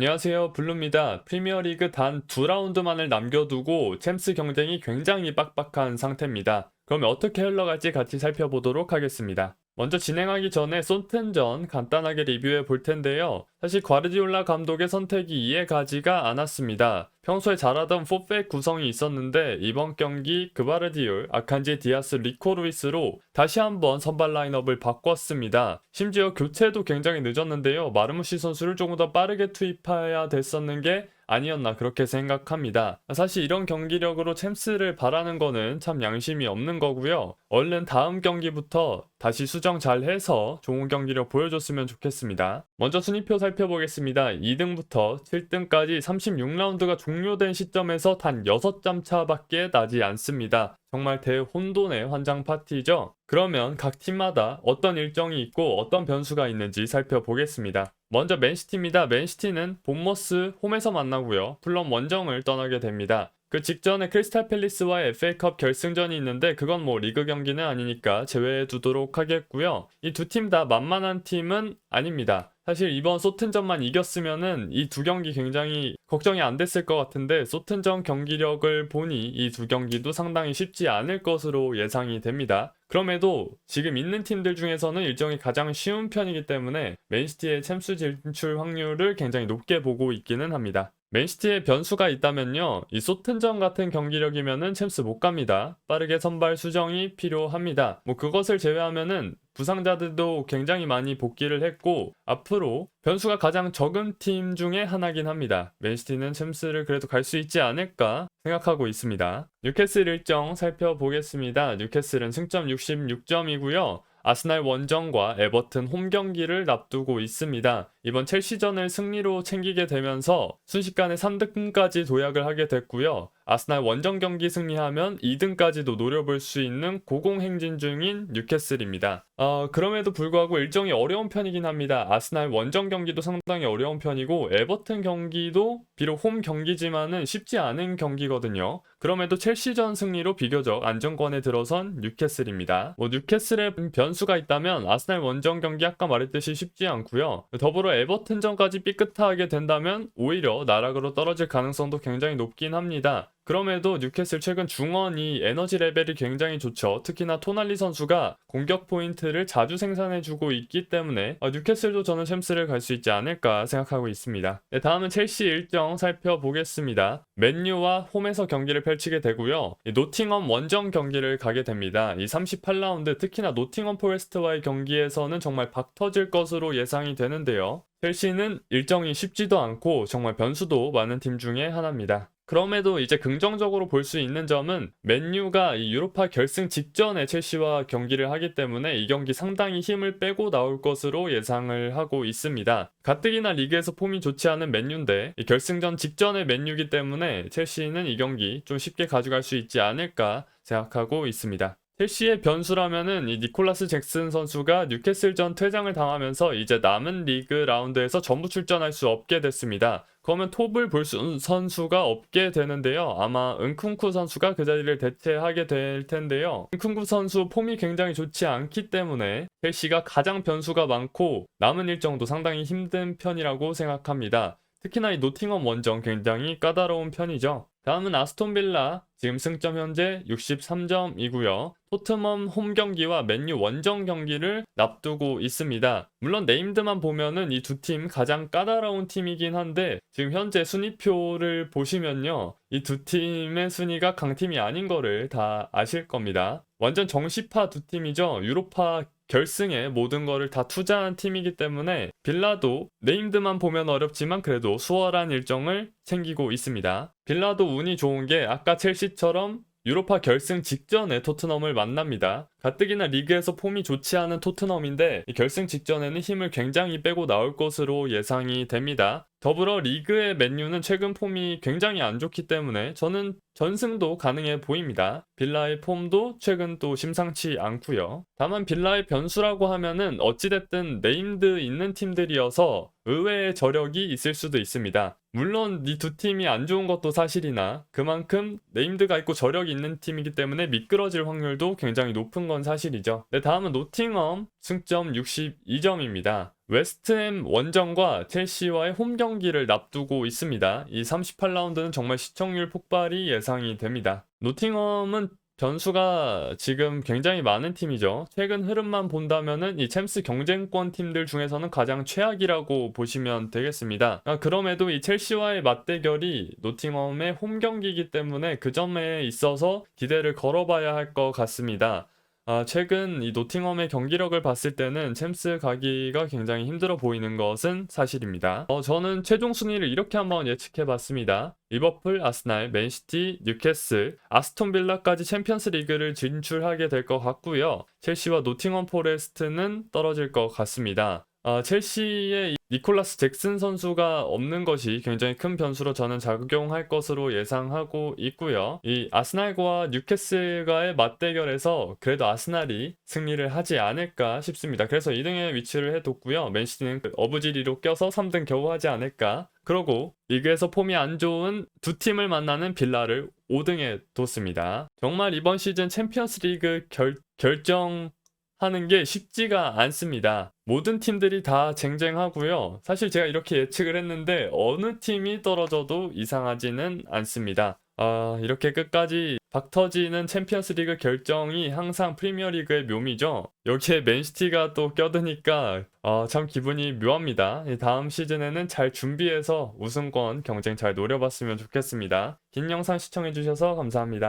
안녕하세요. 블루입니다. 프리미어리그 단 두 라운드만을 남겨두고 챔스 경쟁이 굉장히 빡빡한 상태입니다. 그럼 어떻게 흘러갈지 같이 살펴보도록 하겠습니다. 먼저 진행하기 전에 손텐전 간단하게 리뷰해 볼 텐데요. 사실 과르디올라 감독의 선택이 이해가지가 않았습니다. 평소에 잘하던 4백 구성이 있었는데 이번 경기 그바르디올, 아칸지 디아스, 리코 루이스로 다시 한번 선발 라인업을 바꿨습니다. 심지어 교체도 굉장히 늦었는데요. 마르무시 선수를 조금 더 빠르게 투입해야 됐었는 게 아니었나 그렇게 생각합니다. 사실 이런 경기력으로 챔스를 바라는 거는 참 양심이 없는 거고요. 얼른 다음 경기부터 다시 수정 잘 해서 좋은 경기력 보여줬으면 좋겠습니다. 먼저 순위표 살펴보겠습니다. 2등부터 7등까지 36라운드가 종료된 시점에서 단 6점 차밖에 나지 않습니다. 정말 대혼돈의 환장 파티죠. 그러면 각 팀마다 어떤 일정이 있고 어떤 변수가 있는지 살펴보겠습니다. 먼저 맨시티입니다. 맨시티는 본머스 홈에서 만나고요. 플럼 원정을 떠나게 됩니다. 그 직전에 크리스탈 팰리스와의 FA컵 결승전이 있는데 그건 뭐 리그 경기는 아니니까 제외해 두도록 하겠고요. 이 두 팀 다 만만한 팀은 아닙니다. 사실 이번 소튼전만 이겼으면은 이 두 경기 굉장히 걱정이 안 됐을 것 같은데 소튼전 경기력을 보니 이 두 경기도 상당히 쉽지 않을 것으로 예상이 됩니다. 그럼에도 지금 있는 팀들 중에서는 일정이 가장 쉬운 편이기 때문에 맨시티의 챔스 진출 확률을 굉장히 높게 보고 있기는 합니다. 맨시티에 변수가 있다면요. 이 소튼전 같은 경기력이면은 챔스 못 갑니다. 빠르게 선발 수정이 필요합니다. 뭐 그것을 제외하면은 부상자들도 굉장히 많이 복귀를 했고 앞으로 변수가 가장 적은 팀 중에 하나긴 합니다. 맨시티는 챔스를 그래도 갈 수 있지 않을까 생각하고 있습니다. 뉴캐슬 일정 살펴보겠습니다. 뉴캐슬은 승점 66점이고요. 아스날 원정과 에버튼 홈 경기를 앞두고 있습니다. 이번 첼시전을 승리로 챙기게 되면서 순식간에 3등까지 도약을 하게 됐고요. 아스날 원정 경기 승리하면 2등까지도 노려볼 수 있는 고공행진 중인 뉴캐슬입니다. 어, 그럼에도 불구하고 일정이 어려운 편이긴 합니다. 아스날 원정 경기도 상당히 어려운 편이고 에버튼 경기도 비록 홈 경기지만은 쉽지 않은 경기거든요. 그럼에도 첼시전 승리로 비교적 안정권에 들어선 뉴캐슬입니다. 뭐 뉴캐슬의 변수가 있다면 아스날 원정 경기 아까 말했듯이 쉽지 않고요. 더불어 에버튼전까지 삐끗하게 된다면 오히려 나락으로 떨어질 가능성도 굉장히 높긴 합니다. 그럼에도 뉴캐슬 최근 중원이 에너지 레벨이 굉장히 좋죠. 특히나 토날리 선수가 공격 포인트를 자주 생산해주고 있기 때문에 어, 뉴캐슬도 저는 챔스를 갈 수 있지 않을까 생각하고 있습니다. 네, 다음은 첼시 일정 살펴보겠습니다. 맨유와 홈에서 경기를 펼치게 되고요. 이 노팅엄 원정 경기를 가게 됩니다. 이 38라운드 특히나 노팅엄 포레스트와의 경기에서는 정말 박 터질 것으로 예상이 되는데요. 첼시는 일정이 쉽지도 않고 정말 변수도 많은 팀 중에 하나입니다. 그럼에도 이제 긍정적으로 볼 수 있는 점은 맨유가 이 유로파 결승 직전에 첼시와 경기를 하기 때문에 이 경기 상당히 힘을 빼고 나올 것으로 예상을 하고 있습니다. 가뜩이나 리그에서 폼이 좋지 않은 맨유인데 이 결승전 직전의 맨유기 때문에 첼시는 이 경기 좀 쉽게 가져갈 수 있지 않을까 생각하고 있습니다. 첼시의 변수라면은 이 니콜라스 잭슨 선수가 뉴캐슬전 퇴장을 당하면서 이제 남은 리그 라운드에서 전부 출전할 수 없게 됐습니다. 그러면 톱을 볼 수, 선수가 없게 되는데요. 아마 은쿵쿠 선수가 그 자리를 대체하게 될 텐데요. 은쿵쿠 선수 폼이 굉장히 좋지 않기 때문에 첼시가 가장 변수가 많고 남은 일정도 상당히 힘든 편이라고 생각합니다. 특히나 이 노팅엄 원정 굉장히 까다로운 편이죠. 다음은 아스톤 빌라 지금 승점 현재 63점이고요. 토트넘 홈 경기와 맨유 원정 경기를 납두고 있습니다. 물론 네임드만 보면은 이 두 팀 가장 까다로운 팀이긴 한데 지금 현재 순위표를 보시면요. 이 두 팀의 순위가 강팀이 아닌 거를 다 아실 겁니다. 완전 정시파 두 팀이죠. 유로파 결승에 모든 거를 다 투자한 팀이기 때문에 빌라도 네임드만 보면 어렵지만 그래도 수월한 일정을 챙기고 있습니다. 빌라도 운이 좋은 게 아까 첼시처럼 유로파 결승 직전에 토트넘을 만납니다. 가뜩이나 리그에서 폼이 좋지 않은 토트넘인데 이 결승 직전에는 힘을 굉장히 빼고 나올 것으로 예상이 됩니다. 더불어 리그의 맨유는 최근 폼이 굉장히 안 좋기 때문에 저는 전승도 가능해 보입니다. 빌라의 폼도 최근 또 심상치 않고요. 다만 빌라의 변수라고 하면은 어찌됐든 네임드 있는 팀들이어서 의외의 저력이 있을 수도 있습니다. 물론 이 두 팀이 안 좋은 것도 사실이나 그만큼 네임드가 있고 저력이 있는 팀이기 때문에 미끄러질 확률도 굉장히 높은 건 사실이죠. 네, 다음은 노팅엄 승점 62점입니다. 웨스트햄 원정과 첼시와의 홈 경기를 납두고 있습니다. 이 38라운드는 정말 시청률 폭발이 예상이 됩니다. 노팅엄은 변수가 지금 굉장히 많은 팀이죠. 최근 흐름만 본다면은 이 챔스 경쟁권 팀들 중에서는 가장 최악이라고 보시면 되겠습니다. 아, 그럼에도 이 첼시와의 맞대결이 노팅엄의 홈 경기이기 때문에 그 점에 있어서 기대를 걸어봐야 할 것 같습니다. 아, 최근 이 노팅엄의 경기력을 봤을 때는 챔스 가기가 굉장히 힘들어 보이는 것은 사실입니다. 어, 저는 최종 순위를 이렇게 한번 예측해 봤습니다. 리버풀, 아스날, 맨시티, 뉴캐슬, 아스톤 빌라까지 챔피언스 리그를 진출하게 될 것 같고요. 첼시와 노팅엄 포레스트는 떨어질 것 같습니다. 아, 첼시의 이 니콜라스 잭슨 선수가 없는 것이 굉장히 큰 변수로 저는 작용할 것으로 예상하고 있고요. 이 아스날과 뉴캐슬과의 맞대결에서 그래도 아스날이 승리를 하지 않을까 싶습니다. 그래서 2등에 위치를 해뒀고요. 맨시티는 그 어부지리로 껴서 3등 겨우 하지 않을까. 그러고 리그에서 폼이 안 좋은 두 팀을 만나는 빌라를 5등에 뒀습니다. 정말 이번 시즌 챔피언스 리그 결, 결정 하는 게 쉽지가 않습니다. 모든 팀들이 다 쟁쟁하고요. 사실 제가 이렇게 예측을 했는데 어느 팀이 떨어져도 이상하지는 않습니다. 아, 이렇게 끝까지 박 터지는 챔피언스 리그 결정이 항상 프리미어 리그의 묘미죠. 여기에 맨시티가 또 껴드니까 아, 참 기분이 묘합니다. 이 다음 시즌에는 잘 준비해서 우승권 경쟁 잘 노려봤으면 좋겠습니다. 긴 영상 시청해주셔서 감사합니다.